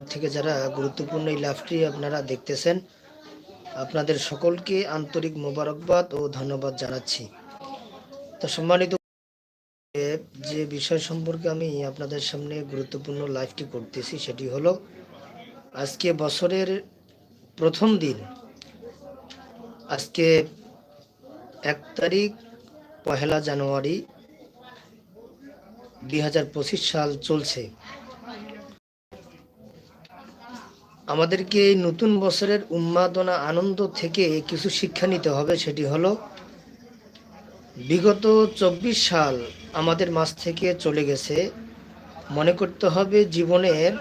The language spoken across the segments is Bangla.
থেকে যারা গুরুত্বপূর্ণ এই লাইভটি আপনারা দেখতেছেন, আপনাদের সকলকে আন্তরিক মোবারকবাদ ও ধন্যবাদ জানাচ্ছি। তো সম্মানিত যে বিষয় সম্পর্কে আমি আপনাদের সামনে গুরুত্বপূর্ণ লাইভটি করতেছি সেটি হলো, আজকে বছরের প্রথম দিন, আজকে এক তারিখ, পহেলা জানুয়ারি, দুই হাজার পঁচিশ সাল চলছে। আমাদেরকে এই নতুন বছরের উন্মাদনা, আনন্দ থেকে কিছু শিক্ষা নিতে হবে, সেটি হলো বিগত চব্বিশ সাল আমাদের মাঝ থেকে চলে গেছে। মনে করতে হবে জীবনের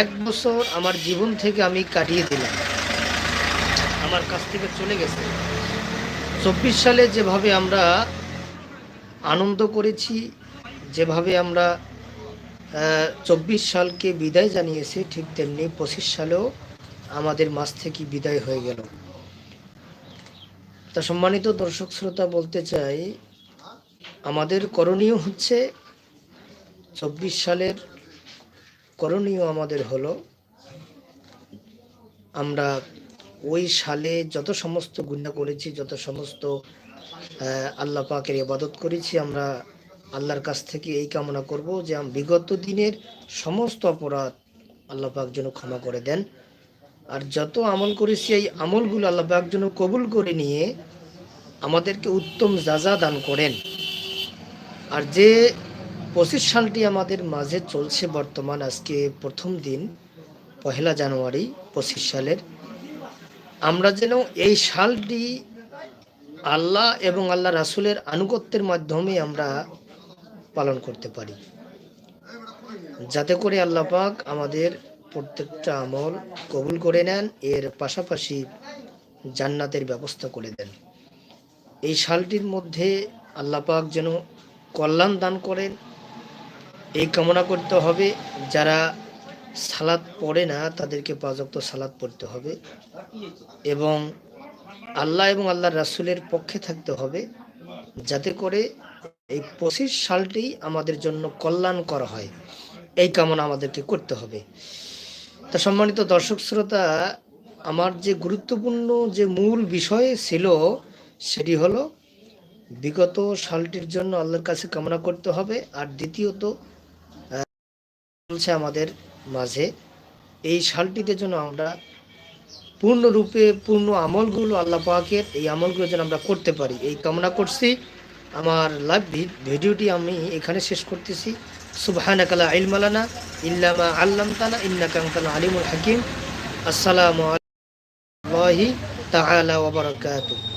এক বছর আমার জীবন থেকে আমি কাটিয়ে দিলাম। আমার কাছ থেকে চলে গেছে। চব্বিশ সালে যেভাবে আমরা আনন্দ করেছি, যেভাবে আমরা চব্বিশ সালকে বিদায় জানিয়েছি ঠিক তেমনি পঁচিশ সালেও আমাদের মাঝ থেকে বিদায় হয়ে গেল। তা সম্মানিত দর্শক শ্রোতা বলতে চাই, আমাদের করণীয় হচ্ছে চব্বিশ সালের করণীয় আমাদের হলো, আমরা ওই সালে যত সমস্ত গুণা করেছি, যত সমস্ত আল্লাহ পাকের ইবাদত করেছি, আমরা আল্লাহর কাছ থেকে এই কামনা করব যে আম- বিগত দিনের সমস্ত অপরাধ আল্লাহ পাক যেন ক্ষমা করে দেন। আর যত আমল করেছি, এই আমলগুলো আল্লাহ পাক যেন কবুল করে নিয়ে আমাদেরকে উত্তম যাজা দান করেন। আর যে পঁচিশ সালটি আমাদের মাঝে চলছে বর্তমান, আজকে প্রথম দিন, পহেলা জানুয়ারি পঁচিশ সালের, আমরা যেন এই সালটি আল্লাহ এবং আল্লাহ রাসুলের আনুগত্যের মাধ্যমে আমরা পালন করতে পারি। যাতে করে আল্লাহ পাক আমাদের প্রত্যেকটা আমল কবুল করে নেন, এর পাশাপাশি জান্নাতের ব্যবস্থা করে দেন। এই সালটির মধ্যে আল্লাহ পাক যেন কল্যাণ দান করেন। এই কামনা করতে হবে, যারা সালাদ পড়ে না, তাদেরকে পাঁচক্ত সালাদ পড়তে হবে। এবং আল্লাহ এবং আল্লাহ রাসুলের পক্ষে থাকতে হবে। যাতে করে এই পঁচিশ সালটি আমাদের জন্য কল্যাণ করা হয়। এই কামনা আমাদেরকে করতে হবে। তা সম্মানিত দর্শক শ্রোতা, আমার যে গুরুত্বপূর্ণ যে মূল বিষয় ছিল, সেটি হলো বিগত সালটির জন্য আল্লাহর কাছে কামনা করতে হবে আর দ্বিতীয়ত চলছে আমাদের মাঝে এই সালটিতে জন্য আমরা পূর্ণরূপে, পূর্ণ আমলগুলো আল্লাহ পাকের এই আমলগুলো যেন আমরা করতে পারি। এই কামনা করছি। আমার লাইভ ভিডিওটি আমি এখানে শেষ করতেছি। সুবাহানাকালা ইলমালানা ইল্লামা আল্লামতানা ইন্নাকা আনতাল আলিমুল হাকিম। আসসালামু আলাইকুম তাআলা ওয়া বারাকাতুহু।